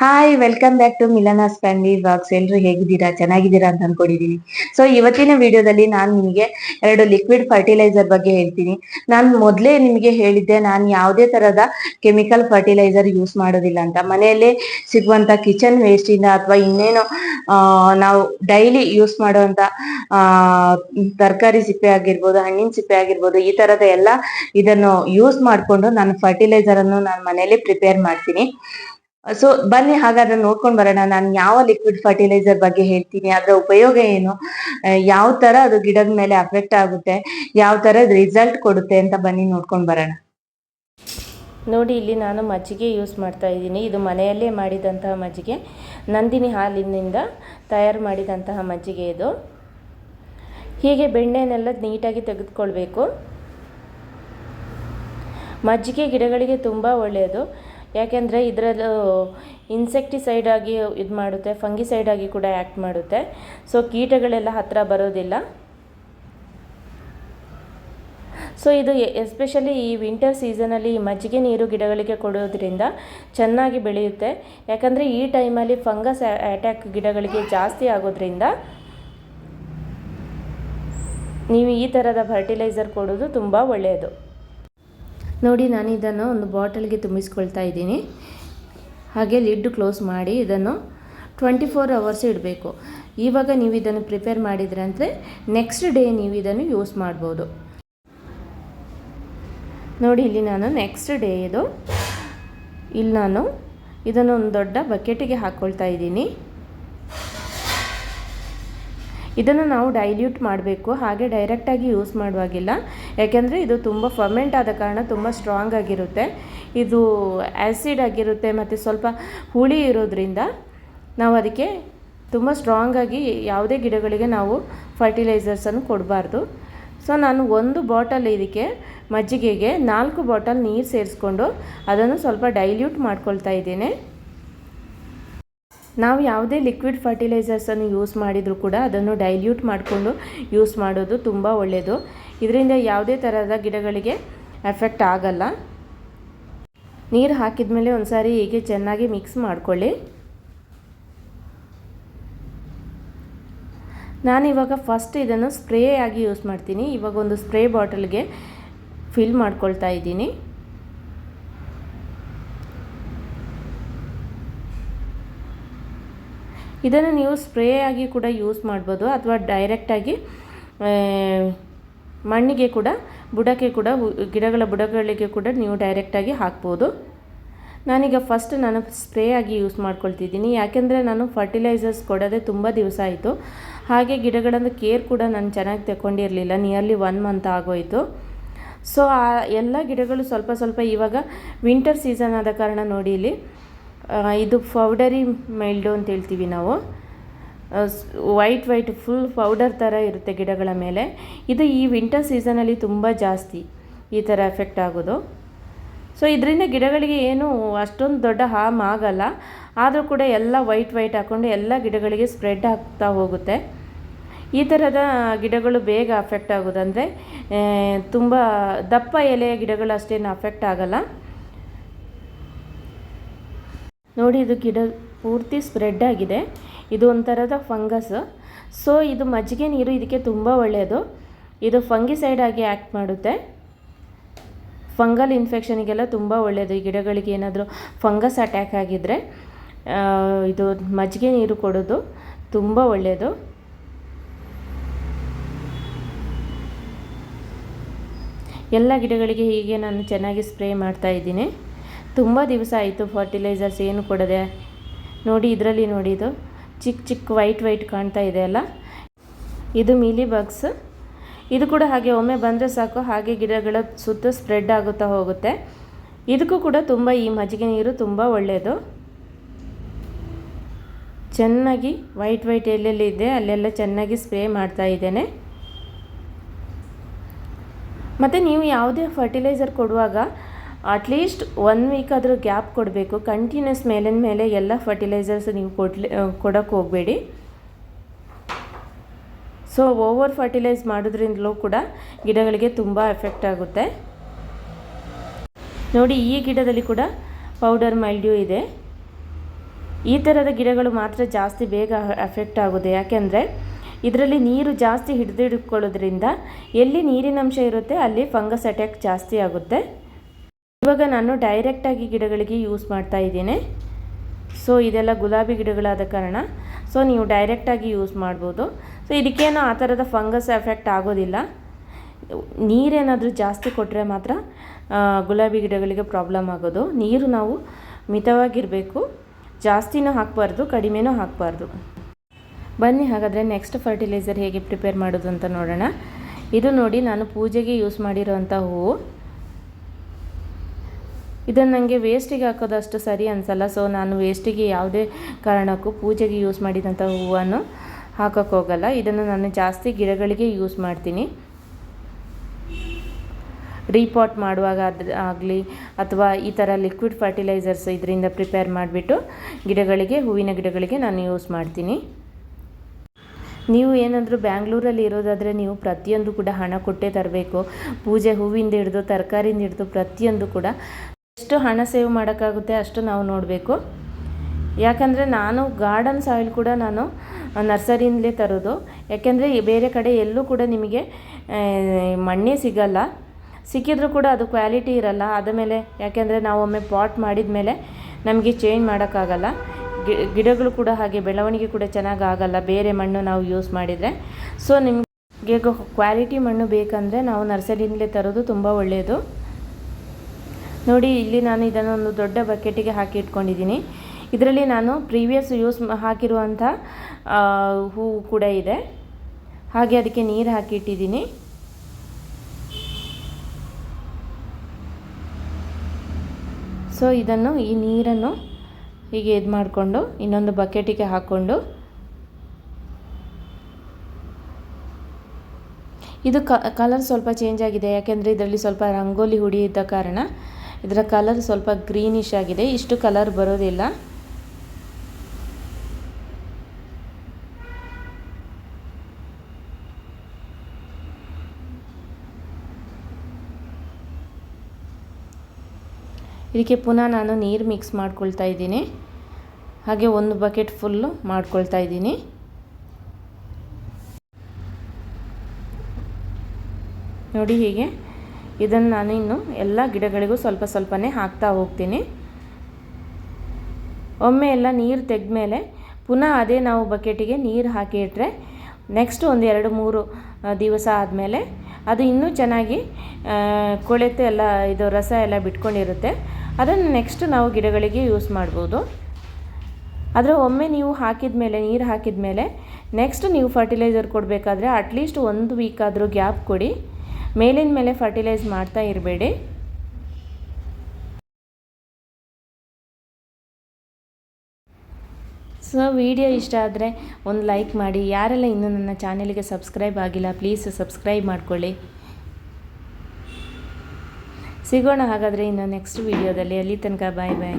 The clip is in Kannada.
Hi welcome back to Milana's family box ಎಲ್ರು ಹೇಗಿದ್ದೀರಾ? ಚೆನ್ನಾಗಿದ್ದೀರಾ ಅಂತ ಅನ್ಕೊಂಡಿದೀನಿ. ಸೊ ಇವತ್ತಿನ ವಿಡಿಯೋದಲ್ಲಿ ನಾನು ನಿಮಗೆ ಎರಡು ಲಿಕ್ವಿಡ್ ಫರ್ಟಿಲೈಸರ್ ಬಗ್ಗೆ ಹೇಳ್ತೀನಿ. ನಾನು ಮೊದಲೇ ನಿಮಗೆ ಹೇಳಿದ್ದೆ, ನಾನು ಯಾವುದೇ ತರಹದ ಕೆಮಿಕಲ್ ಫರ್ಟಿಲೈಸರ್ ಯೂಸ್ ಮಾಡೋದಿಲ್ಲ ಅಂತ. ಮನೆಯಲ್ಲೇ ಸಿಗುವಂತ ಕಿಚನ್ ವೇಸ್ಟ್ ಇಂದ ಅಥವಾ ಇನ್ನೇನು ನಾವು ಡೈಲಿ ಯೂಸ್ ಮಾಡುವಂತ ತರಕಾರಿ ಸಿಪ್ಪೆ ಆಗಿರ್ಬೋದು, ಹಣ್ಣಿನ ಸಿಪ್ಪೆ ಆಗಿರ್ಬೋದು, ಈ ತರದ ಎಲ್ಲ ಇದನ್ನು ಯೂಸ್ ಮಾಡಿಕೊಂಡು ನಾನು ಫರ್ಟಿಲೈಸರ್ ಅನ್ನು ನಾನು ಮನೆಯಲ್ಲೇ ಪ್ರಿಪೇರ್ ಮಾಡ್ತೀನಿ. ಸೊ ಬನ್ನಿ, ಹಾಗಾದ್ರೆ ನೋಡ್ಕೊಂಡು ಬರೋಣ. ನಾನು ಯಾವ ಲಿಕ್ವಿಡ್ ಫರ್ಟಿಲೈಸರ್ ಬಗ್ಗೆ ಹೇಳ್ತೀನಿ, ಅದರ ಉಪಯೋಗ ಏನು? ಯಾವ ತರ ಅದು ಗಿಡದ ಮೇಲೆ ಅಫೆಕ್ಟ್ ಆಗುತ್ತೆ, ಯಾವ ತರ ರಿಸಲ್ಟ್ ಕೊಡುತ್ತೆ ಅಂತ ಬನ್ನಿ ನೋಡ್ಕೊಂಡು ಬರೋಣ. ನೋಡಿ, ಇಲ್ಲಿ ನಾನು ಮಜ್ಜಿಗೆ ಯೂಸ್ ಮಾಡ್ತಾ ಇದ್ದೀನಿ. ಇದು ಮನೆಯಲ್ಲೇ ಮಾಡಿದಂತಹ ಮಜ್ಜಿಗೆ. ನಂದಿನಿ ಹಾಲಿನಿಂದ ತಯಾರು ಮಾಡಿದಂತಹ ಮಜ್ಜಿಗೆ ಇದು. ಹೀಗೆ ಬೆಣ್ಣೆನೆಲ್ಲ ನೀಟಾಗಿ ತೆಗೆದುಕೊಳ್ಬೇಕು. ಮಜ್ಜಿಗೆ ಗಿಡಗಳಿಗೆ ತುಂಬ ಒಳ್ಳೆಯದು. ಯಾಕೆಂದರೆ ಇದರಲ್ಲೂ ಇನ್ಸೆಕ್ಟಿಸೈಡ್ ಆಗಿ ಇದು ಮಾಡುತ್ತೆ ಫಂಗಿಸೈಡ್ ಆಗಿ ಕೂಡ ಆ್ಯಕ್ಟ್ ಮಾಡುತ್ತೆ. ಸೊ ಕೀಟಗಳೆಲ್ಲ ಹತ್ತಿರ ಬರೋದಿಲ್ಲ. ಸೊ ಇದು ಎಸ್ಪೆಷಲಿ ಈ ವಿಂಟರ್ ಸೀಸನಲ್ಲಿ ಈ ಮಜ್ಜಿಗೆ ನೀರು ಗಿಡಗಳಿಗೆ ಕೊಡೋದ್ರಿಂದ ಚೆನ್ನಾಗಿ ಬೆಳೆಯುತ್ತೆ. ಯಾಕಂದರೆ ಈ ಟೈಮಲ್ಲಿ ಫಂಗಸ್ ಅಟ್ಯಾಕ್ ಗಿಡಗಳಿಗೆ ಜಾಸ್ತಿ ಆಗೋದ್ರಿಂದ ನೀವು ಈ ಥರದ ಫರ್ಟಿಲೈಸರ್ ಕೊಡೋದು ತುಂಬ ಒಳ್ಳೆಯದು ನೋಡಿ, ನಾನು ಇದನ್ನು ಒಂದು ಬಾಟಲ್ಗೆ ತುಂಬಿಸ್ಕೊಳ್ತಾ ಇದ್ದೀನಿ. ಹಾಗೆ ಲಿಡ್ ಕ್ಲೋಸ್ ಮಾಡಿ ಇದನ್ನು ಟ್ವೆಂಟಿ ಫೋರ್ ಅವರ್ಸ್ ಇಡಬೇಕು. ಇವಾಗ ನೀವು ಇದನ್ನು ಪ್ರಿಪೇರ್ ಮಾಡಿದ್ರೆ ಅಂದರೆ ನೆಕ್ಸ್ಟ್ ಡೇ ನೀವು ಇದನ್ನು ಯೂಸ್ ಮಾಡ್ಬೋದು. ನೋಡಿ, ಇಲ್ಲಿ ನಾನು ನೆಕ್ಸ್ಟ್ ಡೇ ಇದು. ಇಲ್ಲಿ ನಾನು ಇದನ್ನು ಒಂದು ದೊಡ್ಡ ಬಕೆಟಿಗೆ ಹಾಕ್ಕೊಳ್ತಾ ಇದ್ದೀನಿ. ಇದನ್ನು ನಾವು ಡೈಲ್ಯೂಟ್ ಮಾಡಬೇಕು, ಹಾಗೆ ಡೈರೆಕ್ಟಾಗಿ ಯೂಸ್ ಮಾಡುವಾಗಿಲ್ಲ. ಯಾಕೆಂದರೆ ಇದು ತುಂಬ ಫರ್ಮೆಂಟ್ ಆದ ಕಾರಣ ತುಂಬ ಸ್ಟ್ರಾಂಗ್ ಆಗಿರುತ್ತೆ. ಇದು ಆ್ಯಸಿಡ್ ಆಗಿರುತ್ತೆ ಮತ್ತು ಸ್ವಲ್ಪ ಹುಳಿ ಇರೋದ್ರಿಂದ ನಾವು ಅದಕ್ಕೆ ತುಂಬ ಸ್ಟ್ರಾಂಗಾಗಿ ಯಾವುದೇ ಗಿಡಗಳಿಗೆ ನಾವು ಫರ್ಟಿಲೈಸರ್ಸನ್ನು ಕೊಡಬಾರ್ದು. ಸೊ ನಾನು ಒಂದು ಬಾಟಲ್ ಇದಕ್ಕೆ ಮಜ್ಜಿಗೆಗೆ ನಾಲ್ಕು ಬಾಟಲ್ ನೀರು ಸೇರಿಸ್ಕೊಂಡು ಅದನ್ನು ಸ್ವಲ್ಪ ಡೈಲ್ಯೂಟ್ ಮಾಡ್ಕೊಳ್ತಾ ಇದ್ದೇನೆ. ನಾವು ಯಾವುದೇ ಲಿಕ್ವಿಡ್ ಫರ್ಟಿಲೈಸರ್ಸನ್ನು ಯೂಸ್ ಮಾಡಿದರೂ ಕೂಡ ಅದನ್ನು ಡೈಲ್ಯೂಟ್ ಮಾಡಿಕೊಂಡು ಯೂಸ್ ಮಾಡೋದು ತುಂಬ ಒಳ್ಳೆಯದು ಇದರಿಂದ ಯಾವುದೇ ಥರದ ಗಿಡಗಳಿಗೆ ಎಫೆಕ್ಟ್ ಆಗಲ್ಲ. ನೀರು ಹಾಕಿದ ಮೇಲೆ ಒಂದು ಸಾರಿ ಹೀಗೆ ಚೆನ್ನಾಗಿ ಮಿಕ್ಸ್ ಮಾಡ್ಕೊಳ್ಳಿ. ನಾನಿವಾಗ ಫಸ್ಟ್ ಇದನ್ನು ಸ್ಪ್ರೇ ಆಗಿ ಯೂಸ್ ಮಾಡ್ತೀನಿ. ಇವಾಗ ಒಂದು ಸ್ಪ್ರೇ ಬಾಟಲ್ಗೆ ಫಿಲ್ ಮಾಡ್ಕೊಳ್ತಾ ಇದ್ದೀನಿ. ಇದನ್ನು ನೀವು ಸ್ಪ್ರೇ ಆಗಿ ಕೂಡ ಯೂಸ್ ಮಾಡ್ಬೋದು ಅಥವಾ ಡೈರೆಕ್ಟಾಗಿ ಮಣ್ಣಿಗೆ ಕೂಡ, ಬುಡಕ್ಕೆ ಕೂಡ ಗಿಡಗಳ ಬುಡಗಳಿಗೆ ಕೂಡ ನೀವು ಡೈರೆಕ್ಟಾಗಿ ಹಾಕ್ಬೋದು. ನಾನೀಗ ಫಸ್ಟ್ ನಾನು ಸ್ಪ್ರೇ ಆಗಿ ಯೂಸ್ ಮಾಡ್ಕೊಳ್ತಿದ್ದೀನಿ. ಯಾಕೆಂದರೆ ನಾನು ಫರ್ಟಿಲೈಸರ್ಸ್ ಕೊಡೋದೇ ತುಂಬ ದಿವಸ ಆಯಿತು. ಹಾಗೆ ಗಿಡಗಳನ್ನು ಕೇರ್ ಕೂಡ ನಾನು ಚೆನ್ನಾಗಿ ತಗೊಂಡಿರಲಿಲ್ಲ ನಿಯರ್ಲಿ ಒನ್ ಮಂತ್ ಆಗೋಯಿತು. ಸೊ ಆ ಎಲ್ಲ ಗಿಡಗಳು ಸ್ವಲ್ಪ ಸ್ವಲ್ಪ ಇವಾಗ ವಿಂಟರ್ ಸೀಸನ್ ಆದ ಕಾರಣ ನೋಡಿ ಇಲ್ಲಿ ಇದು ಪೌಡರಿ ಮೈಲ್ಡು ಅಂತ ಹೇಳ್ತೀವಿ ನಾವು. ವೈಟ್ ವೈಟ್ ಫುಲ್ ಪೌಡರ್ ಥರ ಇರುತ್ತೆ ಗಿಡಗಳ ಮೇಲೆ. ಇದು ಈ ವಿಂಟರ್ ಸೀಸನಲ್ಲಿ ತುಂಬ ಜಾಸ್ತಿ ಈ ಥರ ಎಫೆಕ್ಟ್ ಆಗೋದು. ಸೊ, ಇದರಿಂದ ಗಿಡಗಳಿಗೆ ಏನು ಅಷ್ಟೊಂದು ದೊಡ್ಡ ಹಾಮ್ ಆಗಲ್ಲ. ಆದರೂ ಕೂಡ ಎಲ್ಲ ವೈಟ್ ವೈಟ್ ಹಾಕ್ಕೊಂಡು ಎಲ್ಲ ಗಿಡಗಳಿಗೆ ಸ್ಪ್ರೆಡ್ ಆಗ್ತಾ ಹೋಗುತ್ತೆ. ಈ ಥರದ ಗಿಡಗಳು ಬೇಗ ಅಫೆಕ್ಟ್ ಆಗೋದಂದರೆ ತುಂಬ ದಪ್ಪ ಎಲೆಯ ಗಿಡಗಳು ಅಷ್ಟೇನು ಅಫೆಕ್ಟ್ ಆಗಲ್ಲ. ನೋಡಿ, ಇದು ಗಿಡ ಪೂರ್ತಿ ಸ್ಪ್ರೆಡ್ ಆಗಿದೆ. ಇದು ಒಂಥರದ ಫಂಗಸ್ ಸೊ ಇದು ಮಜ್ಜಿಗೆ ನೀರು ಇದಕ್ಕೆ ತುಂಬ ಒಳ್ಳೆಯದು ಇದು ಫಂಗಿಸೈಡ್ ಆಗಿ ಆ್ಯಕ್ಟ್ ಮಾಡುತ್ತೆ. ಫಂಗಲ್ ಇನ್ಫೆಕ್ಷನಿಗೆಲ್ಲ ತುಂಬ ಒಳ್ಳೆಯದು ಈ ಗಿಡಗಳಿಗೆ ಏನಾದರೂ ಫಂಗಸ್ ಅಟ್ಯಾಕ್ ಆಗಿದ್ದರೆ ಇದು ಮಜ್ಜಿಗೆ ನೀರು ಕೊಡೋದು ತುಂಬ ಒಳ್ಳೆಯದು ಎಲ್ಲ ಗಿಡಗಳಿಗೆ ಹೀಗೆ ನಾನು ಚೆನ್ನಾಗಿ ಸ್ಪ್ರೇ ಮಾಡ್ತಾ ಇದ್ದೀನಿ. ತುಂಬ ದಿವಸ ಆಯಿತು ಫರ್ಟಿಲೈಸರ್ಸ್ ಏನು ಕೊಡದೆ. ನೋಡಿ, ಇದರಲ್ಲಿ ನೋಡಿ ಇದು. ಚಿಕ್ಕ ಚಿಕ್ಕ ವೈಟ್ ವೈಟ್ ಕಾಣ್ತಾ ಇದೆ ಅಲ್ಲ? ಇದು ಮೀಲಿ ಬಗ್ಸ್ ಇದು ಕೂಡ ಹಾಗೆ ಒಮ್ಮೆ ಬಂದರೆ ಸಾಕು. ಹಾಗೆ ಗಿಡಗಳ ಸುತ್ತ ಸ್ಪ್ರೆಡ್ ಆಗುತ್ತಾ ಹೋಗುತ್ತೆ. ಇದಕ್ಕೂ ಕೂಡ ತುಂಬ ಈ ಮಜ್ಜಿಗೆ ನೀರು ತುಂಬ ಒಳ್ಳೆಯದು ಚೆನ್ನಾಗಿ ವೈಟ್ ವೈಟ್ ಎಲ್ಲೆಲ್ಲಿ ಇದೆ. ಅಲ್ಲೆಲ್ಲ ಚೆನ್ನಾಗಿ ಸ್ಪ್ರೇ ಮಾಡ್ತಾ ಇದ್ದೇನೆ. ಮತ್ತು ನೀವು ಯಾವುದೇ ಫರ್ಟಿಲೈಸರ್ ಕೊಡುವಾಗ ಅಟ್ಲೀಸ್ಟ್ ಒನ್ ವೀಕ್ ಆದರೂ ಗ್ಯಾಪ್ ಕೊಡಬೇಕು. ಕಂಟಿನ್ಯೂಸ್ ಮೇಲಿನ ಮೇಲೆ ಎಲ್ಲ ಫರ್ಟಿಲೈಸರ್ಸ್ ನೀವು ಕೊಡ್ಲಿ ಕೊಡೋಕ್ಕೆ ಹೋಗಬೇಡಿ. ಸೊ ಓವರ್ ಫರ್ಟಿಲೈಸ್ ಮಾಡೋದ್ರಿಂದಲೂ ಕೂಡ ಗಿಡಗಳಿಗೆ ತುಂಬ ಎಫೆಕ್ಟ್ ಆಗುತ್ತೆ. ನೋಡಿ, ಈ ಗಿಡದಲ್ಲಿ ಕೂಡ ಪೌಡರ್ ಮೈಲ್ಡ್ಯೂ ಇದೆ. ಈ ಥರದ ಗಿಡಗಳು ಮಾತ್ರ ಜಾಸ್ತಿ ಬೇಗ ಎಫೆಕ್ಟ್ ಆಗೋದು ಯಾಕೆಂದರೆ ಇದರಲ್ಲಿ ನೀರು ಜಾಸ್ತಿ ಹಿಡಿದಿಡ್ಕೊಳ್ಳೋದ್ರಿಂದ ಎಲ್ಲಿ ನೀರಿನಂಶ ಇರುತ್ತೆ, ಅಲ್ಲಿ ಫಂಗಸ್ ಅಟ್ಯಾಕ್ ಜಾಸ್ತಿ ಆಗುತ್ತೆ. ಇವಾಗ ನಾನು ಡೈರೆಕ್ಟಾಗಿ ಗಿಡಗಳಿಗೆ ಯೂಸ್ ಮಾಡ್ತಾ ಇದ್ದೀನಿ. ಸೊ ಇದೆಲ್ಲ ಗುಲಾಬಿ ಗಿಡಗಳಾದ ಕಾರಣ. ಸೊ ನೀವು ಡೈರೆಕ್ಟಾಗಿ ಯೂಸ್ ಮಾಡ್ಬೋದು. ಸೊ ಇದಕ್ಕೇನು ಆ ಥರದ ಫಂಗಸ್ ಎಫೆಕ್ಟ್ ಆಗೋದಿಲ್ಲ. ನೀರೇನಾದರೂ ಜಾಸ್ತಿ ಕೊಟ್ಟರೆ ಮಾತ್ರ ಗುಲಾಬಿ ಗಿಡಗಳಿಗೆ ಪ್ರಾಬ್ಲಮ್ ಆಗೋದು. ನೀರು ನಾವು ಮಿತವಾಗಿರಬೇಕು. ಜಾಸ್ತಿನೂ ಹಾಕಬಾರ್ದು, ಕಡಿಮೆನೂ ಹಾಕಬಾರ್ದು. ಬನ್ನಿ, ಹಾಗಾದರೆ ನೆಕ್ಸ್ಟ್ ಫರ್ಟಿಲೈಸರ್ ಹೇಗೆ ಪ್ರಿಪೇರ್ ಮಾಡೋದು ಅಂತ ನೋಡೋಣ. ಇದು ನೋಡಿ ನಾನು ಪೂಜೆಗೆ ಯೂಸ್ ಮಾಡಿರೋವಂಥ ಹೂವು. ಇದನ್ನು ನನಗೆ ವೇಸ್ಟಿಗೆ ಹಾಕೋದಷ್ಟು ಸರಿ ಅನಿಸಲ್ಲ. ಸೊ ನಾನು ವೇಸ್ಟಿಗೆ ಯಾವುದೇ ಕಾರಣಕ್ಕೂ ಪೂಜೆಗೆ ಯೂಸ್ ಮಾಡಿದಂಥ ಹೂವನ್ನು ಹಾಕೋಕ್ಕೆ ಹೋಗಲ್ಲ. ಇದನ್ನು ನಾನು ಜಾಸ್ತಿ ಗಿಡಗಳಿಗೆ ಯೂಸ್ ಮಾಡ್ತೀನಿ. ರೀಪಾಟ್ ಮಾಡುವಾಗ ಆಗಲಿ ಅಥವಾ ಈ ಥರ ಲಿಕ್ವಿಡ್ ಫರ್ಟಿಲೈಸರ್ಸ್ ಇದರಿಂದ ಪ್ರಿಪೇರ್ ಮಾಡಿಬಿಟ್ಟು ಗಿಡಗಳಿಗೆ, ಹೂವಿನ ಗಿಡಗಳಿಗೆ ನಾನು ಯೂಸ್ ಮಾಡ್ತೀನಿ. ನೀವು ಏನಾದರೂ ಬ್ಯಾಂಗ್ಳೂರಲ್ಲಿ ಇರೋದಾದರೆ ನೀವು ಪ್ರತಿಯೊಂದು ಕೂಡ ಹಣ ಕೊಟ್ಟೇ ತರಬೇಕು. ಪೂಜೆ ಹೂವಿಂದ ಹಿಡಿದು, ತರಕಾರಿಯಿಂದ ಹಿಡಿದು ಪ್ರತಿಯೊಂದು ಕೂಡ ಎಷ್ಟು ಹಣ ಸೇವ್ ಮಾಡೋಕ್ಕಾಗುತ್ತೆ ಅಷ್ಟು ನಾವು ನೋಡಬೇಕು. ಯಾಕಂದರೆ ನಾನು ಗಾರ್ಡನ್ ಸಾಯಿಲ್ ಕೂಡ ನಾನು ನರ್ಸರಿಯಿಂದಲೇ ತರೋದು. ಯಾಕೆಂದರೆ ಬೇರೆ ಕಡೆ ಎಲ್ಲೂ ಕೂಡ ನಿಮಗೆ ಮಣ್ಣೇ ಸಿಗಲ್ಲ. ಸಿಕ್ಕಿದ್ರೂ ಕೂಡ ಅದು ಕ್ವಾಲಿಟಿ ಇರಲ್ಲ. ಆದಮೇಲೆ ಯಾಕೆಂದರೆ ನಾವು ಪಾಟ್ ಮಾಡಿದ ಮೇಲೆ ನಮಗೆ ಚೇಂಜ್ ಮಾಡೋಕ್ಕಾಗಲ್ಲ. ಗಿಡಗಳು ಕೂಡ ಹಾಗೆ ಬೆಳವಣಿಗೆ ಕೂಡ ಚೆನ್ನಾಗಿ ಆಗಲ್ಲ ಬೇರೆ ಮಣ್ಣು ನಾವು ಯೂಸ್ ಮಾಡಿದರೆ. ಸೊ, ನಿಮಗೆ ಕ್ವಾಲಿಟಿ ಮಣ್ಣು ಬೇಕಂದರೆ ನಾವು ನರ್ಸರಿಯಿಂದಲೇ ತರೋದು ತುಂಬ ಒಳ್ಳೆಯದು ನೋಡಿ, ಇಲ್ಲಿ ನಾನು ಇದನ್ನು ಒಂದು ದೊಡ್ಡ ಬಕೆಟಿಗೆ ಹಾಕಿ ಇಟ್ಕೊಂಡಿದ್ದೀನಿ. ಇದರಲ್ಲಿ ನಾನು ಪ್ರೀವಿಯಸ್ ಯೂಸ್ ಹಾಕಿರುವಂಥ ಹೂವು ಕೂಡ ಇದೆ. ಹಾಗೆ ಅದಕ್ಕೆ ನೀರು ಹಾಕಿ ಇಟ್ಟಿದ್ದೀನಿ. ಸೊ ಇದನ್ನು ಈ ನೀರನ್ನು ಹೀಗೆ ಇದು ಮಾಡಿಕೊಂಡು, ಇನ್ನೊಂದು ಬಕೆಟಿಗೆ ಹಾಕ್ಕೊಂಡು ಇದು ಕಲರ್ ಸ್ವಲ್ಪ ಚೇಂಜ್ ಆಗಿದೆ. ಯಾಕೆಂದರೆ ಇದರಲ್ಲಿ ಸ್ವಲ್ಪ ರಂಗೋಲಿ ಹುಡಿ ಇದ್ದ ಕಾರಣ. ಇದರ ಕಲರ್ ಸ್ವಲ್ಪ ಗ್ರೀನಿಶ್ ಆಗಿದೆ. ಇಷ್ಟು ಕಲರ್ ಬರೋದಿಲ್ಲ. ಇದಕ್ಕೆ ಪುನಃ ನಾನು ನೀರು ಮಿಕ್ಸ್ ಮಾಡ್ಕೊಳ್ತಾ ಇದ್ದೀನಿ. ಹಾಗೆ ಒಂದು ಬಕೆಟ್ ಫುಲ್ಲು ಮಾಡ್ಕೊಳ್ತಾ ಇದ್ದೀನಿ. ನೋಡಿ ಹೀಗೆ. ಇದನ್ನು ನಾನು ಇನ್ನು ಎಲ್ಲ ಗಿಡಗಳಿಗೂ ಸ್ವಲ್ಪ ಸ್ವಲ್ಪನೇ ಹಾಕ್ತಾ ಹೋಗ್ತೀನಿ. ಒಮ್ಮೆ ಎಲ್ಲ ನೀರು ತೆಗೆದ್ಮೇಲೆ ಪುನಃ ಅದೇ ನಾವು ಬಕೆಟಿಗೆ ನೀರು ಹಾಕಿ ಇಟ್ಟರೆ ನೆಕ್ಸ್ಟ್ ಒಂದು ಎರಡು ಮೂರು ದಿವಸ ಆದಮೇಲೆ ಅದು ಇನ್ನೂ ಚೆನ್ನಾಗಿ ಕೊಳೆತು ಎಲ್ಲ ಇದು ರಸ ಎಲ್ಲ ಬಿಟ್ಕೊಂಡಿರುತ್ತೆ. ಅದನ್ನು ನೆಕ್ಸ್ಟ್ ನಾವು ಗಿಡಗಳಿಗೆ ಯೂಸ್ ಮಾಡ್ಬೋದು. ಆದರೆ ಒಮ್ಮೆ ನೀವು ಹಾಕಿದ ಮೇಲೆ ನೀರು ಹಾಕಿದ ಮೇಲೆ ನೆಕ್ಸ್ಟ್ ನೀವು ಫರ್ಟಿಲೈಸರ್ ಕೊಡಬೇಕಾದ್ರೆ ಅಟ್ಲೀಸ್ಟ್ ಒಂದು ವೀಕ್ ಆದರೂ ಗ್ಯಾಪ್ ಕೊಡಿ. ಮೇಲಿನ ಮೇಲೆ ಫರ್ಟಿಲೈಸ್ ಮಾಡ್ತಾ ಇರಬೇಡಿ. ಸೊ ವಿಡಿಯೋ ಇಷ್ಟ ಆದರೆ ಒಂದು ಲೈಕ್ ಮಾಡಿ. ಯಾರೆಲ್ಲ ಇನ್ನೂ ನನ್ನ ಚಾನೆಲ್ಗೆ ಸಬ್ಸ್ಕ್ರೈಬ್ ಆಗಿಲ್ಲ ಪ್ಲೀಸ್ ಸಬ್ಸ್ಕ್ರೈಬ್ ಮಾಡ್ಕೊಳ್ಳಿ. ಸಿಗೋಣ ಹಾಗಾದರೆ ಇನ್ನು ನೆಕ್ಸ್ಟ್ ವಿಡಿಯೋದಲ್ಲಿ ಅಲ್ಲಿ ತನಕ ಬಾಯ್ ಬಾಯ್